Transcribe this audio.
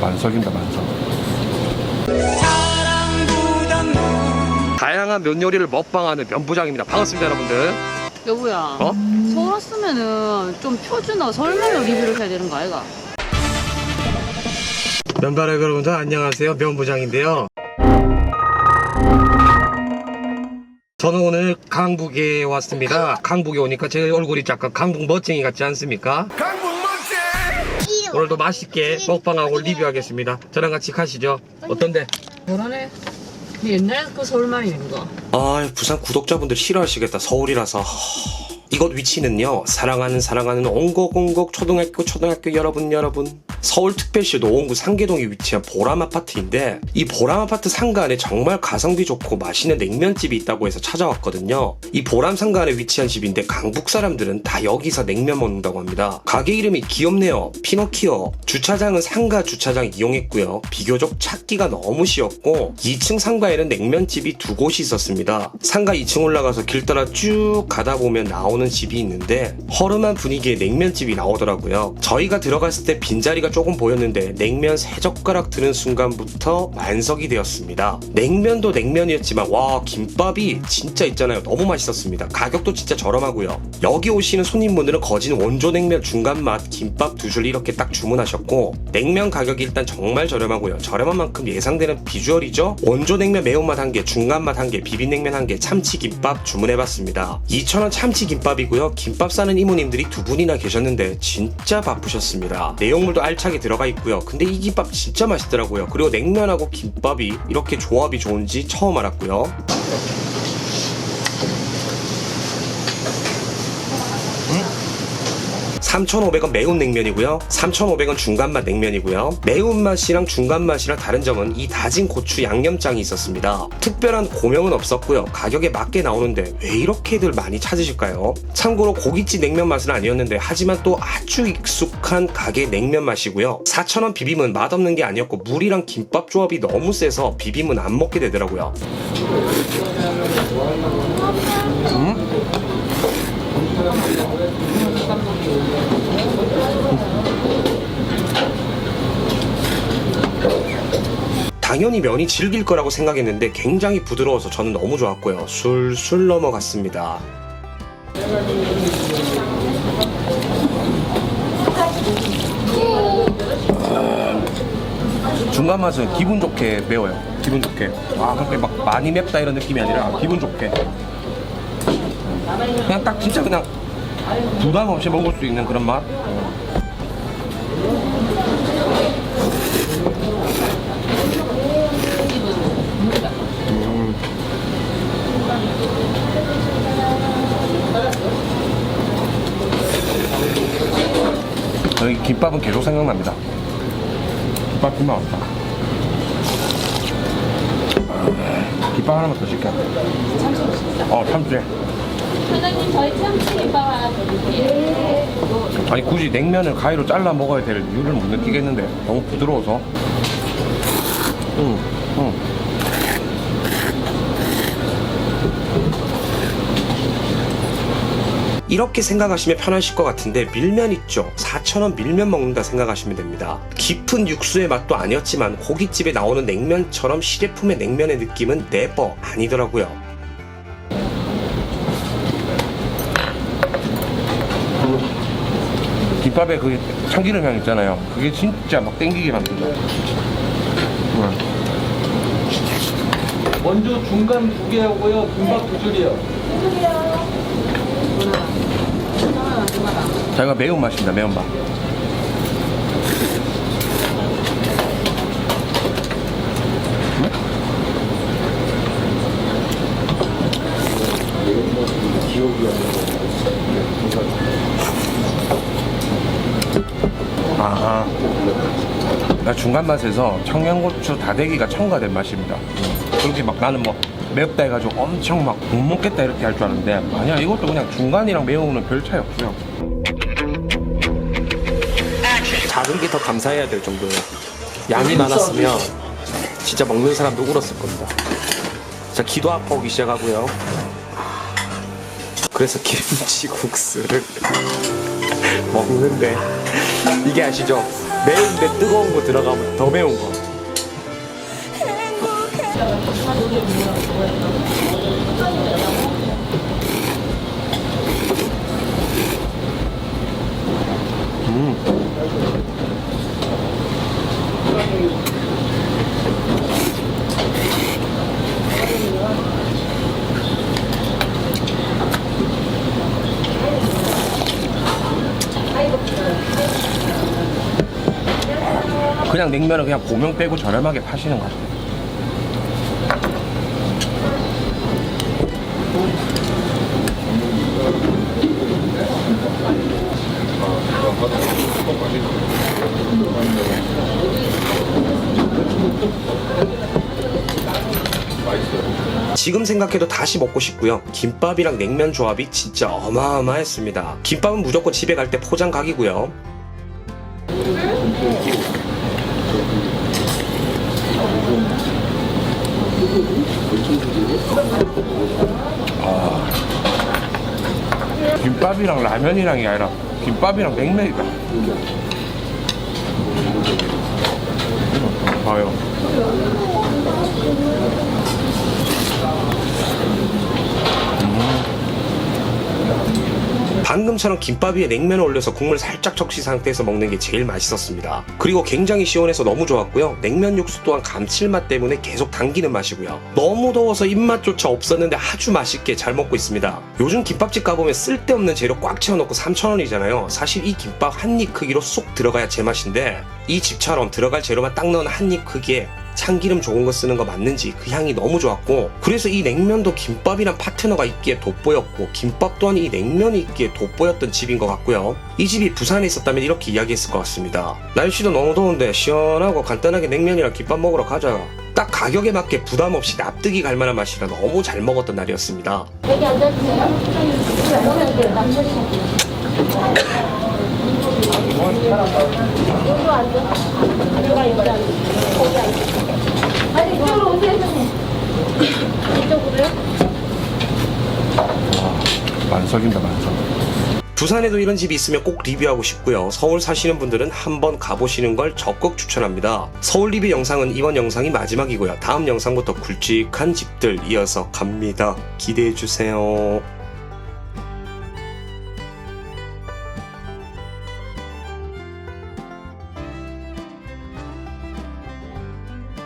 만석입니다 만석 다양한 면 요리를 먹방하는 면부장입니다 반갑습니다 여러분들 여보야 어? 서울 왔으면은 좀 표준어 설명을 리뷰를 해야 되는 거 아이가? 면바라 여러분들 안녕하세요. 면부장인데요. 저는 오늘 강북에 왔습니다. 강북에 오니까 제 얼굴이 약간 강북 멋쟁이 같지 않습니까? 오늘도 맛있게 먹방하고 리뷰하겠습니다. 저랑 같이 가시죠. 어떤데? 뭐라네? 옛날 그 서울말인가? 아 부산 구독자분들 싫어하시겠다. 서울이라서 이곳 위치는요 사랑하는 사랑하는 옹곡옹곡 초등학교 초등학교 여러분 여러분. 서울특별시 노원구 상계동에 위치한 보람 아파트인데 이 보람 아파트 상가 안에 정말 가성비 좋고 맛있는 냉면집이 있다고 해서 찾아왔거든요. 이 보람 상가 안에 위치한 집인데 강북 사람들은 다 여기서 냉면 먹는다고 합니다. 가게 이름이 귀엽네요. 피노키오. 주차장은 상가 주차장 이용했고요. 비교적 찾기가 너무 쉬웠고 2층 상가에는 냉면집이 두 곳이 있었습니다. 상가 2층 올라가서 길 따라 쭉 가다 보면 나오는 집이 있는데 허름한 분위기의 냉면집이 나오더라고요. 저희가 들어갔을 때 빈자리가 조금 보였는데 냉면 세 젓가락 드는 순간부터 만석이 되었습니다. 냉면도 냉면이었지만 와 김밥이 진짜 있잖아요. 너무 맛있었습니다. 가격도 진짜 저렴하고요. 여기 오시는 손님분들은 거진 원조 냉면 중간 맛 김밥 두 줄 이렇게 딱 주문하셨고 냉면 가격이 일단 정말 저렴하고요. 저렴한 만큼 예상되는 비주얼이죠? 원조 냉면 매운맛 한 개 중간 맛 한 개 비빔냉면 한 개 참치 김밥 주문해봤습니다. 2,000원 참치 김밥 이고요. 김밥 싸는 이모님들이 두 분이나 계셨는데 진짜 바쁘셨습니다. 내용물도 알차게 들어가 있고요. 근데 이 김밥 진짜 맛있더라고요. 그리고 냉면하고 김밥이 이렇게 조합이 좋은지 처음 알았고요 3,500원 매운 냉면이고요. 3,500원 중간맛 냉면이고요. 매운맛이랑 중간맛이랑 다른 점은 이 다진 고추 양념장이 있었습니다. 특별한 고명은 없었고요. 가격에 맞게 나오는데 왜 이렇게들 많이 찾으실까요? 참고로 고깃집 냉면 맛은 아니었는데 하지만 또 아주 익숙한 가게 냉면 맛이고요. 4,000원 비빔은 맛없는 게 아니었고 물이랑 김밥 조합이 너무 세서 비빔은 안 먹게 되더라고요. 당연히 면이 질길 거라고 생각했는데 굉장히 부드러워서 저는 너무 좋았고요. 술술 넘어갔습니다. 중간 맛은 기분 좋게 매워요. 기분 좋게. 아, 그렇게 막 많이 맵다 이런 느낌이 아니라 기분 좋게. 그냥 딱 진짜 그냥 부담 없이 먹을 수 있는 그런 맛. 여기 김밥은 계속 생각납니다. 김밥 김밥 없다. 김밥 하나만 더 시켜. 어, 참치. 사장님 저희 참치 김밥 하나 드릴게요. 아니 굳이 냉면을 가위로 잘라 먹어야 될 이유를 못 느끼겠는데 너무 부드러워서. 응, 응. 이렇게 생각하시면 편하실 것 같은데 밀면 있죠. 4,000원 밀면 먹는다 생각하시면 됩니다. 깊은 육수의 맛도 아니었지만 고깃집에 나오는 냉면처럼 시제품의 냉면의 느낌은 네버 아니더라고요. 김밥에 그 참기름 향 있잖아요. 그게 진짜 막 땡기게 만든다. 원조 중간 두 개하고요, 김밥 두 줄이요. 자 이거 매운 맛입니다 매운 맛. 아하. 나 중간 맛에서 청양고추 다대기가 첨가된 맛입니다. 음. 그렇게 막 나는 뭐 맵다 해가지고 엄청 막 못 먹겠다 이렇게 할 줄 알았는데 아니야 이것도 그냥 중간이랑 매운은 별 차이 없어요 작은 게 더 감사해야 될 정도예요. 양이 많았으면 진짜 먹는 사람도 울었을 겁니다. 자 기도 아파오기 시작하고요. 그래서 김치국수를 먹는데 이게 아시죠? 매운데 뜨거운 거 들어가면 더 매운 거. 그냥 냉면은 그냥 고명 빼고 저렴하게 파시는 거 같아요. 지금 생각해도 다시 먹고 싶고요. 김밥이랑 냉면 조합이 진짜 어마어마했습니다. 김밥은 무조건 집에 갈 때 포장 각이고요. 김밥이랑 라면이랑이 아니라 김밥이랑 냉면이다. 봐요. 방금처럼 김밥 위에 냉면을 올려서 국물 살짝 적신 상태에서 먹는 게 제일 맛있었습니다. 그리고 굉장히 시원해서 너무 좋았고요. 냉면 육수 또한 감칠맛 때문에 계속 당기는 맛이고요. 너무 더워서 입맛조차 없었는데 아주 맛있게 잘 먹고 있습니다. 요즘 김밥집 가보면 쓸데없는 재료 꽉 채워놓고 3,000원이잖아요. 사실 이 김밥 한 입 크기로 쏙 들어가야 제맛인데 이 집처럼 들어갈 재료만 딱 넣은 한 입 크기에 참기름 좋은 거 쓰는 거 맞는지 그 향이 너무 좋았고 그래서 이 냉면도 김밥이란 파트너가 있기에 돋보였고 김밥 또한 이 냉면이 있기에 돋보였던 집인 것 같고요 이 집이 부산에 있었다면 이렇게 이야기했을 것 같습니다 날씨도 너무 더운데 시원하고 간단하게 냉면이랑 김밥 먹으러 가자 딱 가격에 맞게 부담 없이 납득이 갈 만한 맛이라 너무 잘 먹었던 날이었습니다 여기 앉아주세요. 남자분. 여기로 앉아. 내가 여기 앉아. 거기 앉아. 아니, 이쪽으로 오세요, 선생님. 이쪽으로요? 만석입니다 만석 부산에도 이런 집이 있으면 꼭 리뷰하고 싶고요. 서울 사시는 분들은 한번 가보시는 걸 적극 추천합니다. 서울 리뷰 영상은 이번 영상이 마지막이고요. 다음 영상부터 굵직한 집들 이어서 갑니다. 기대해주세요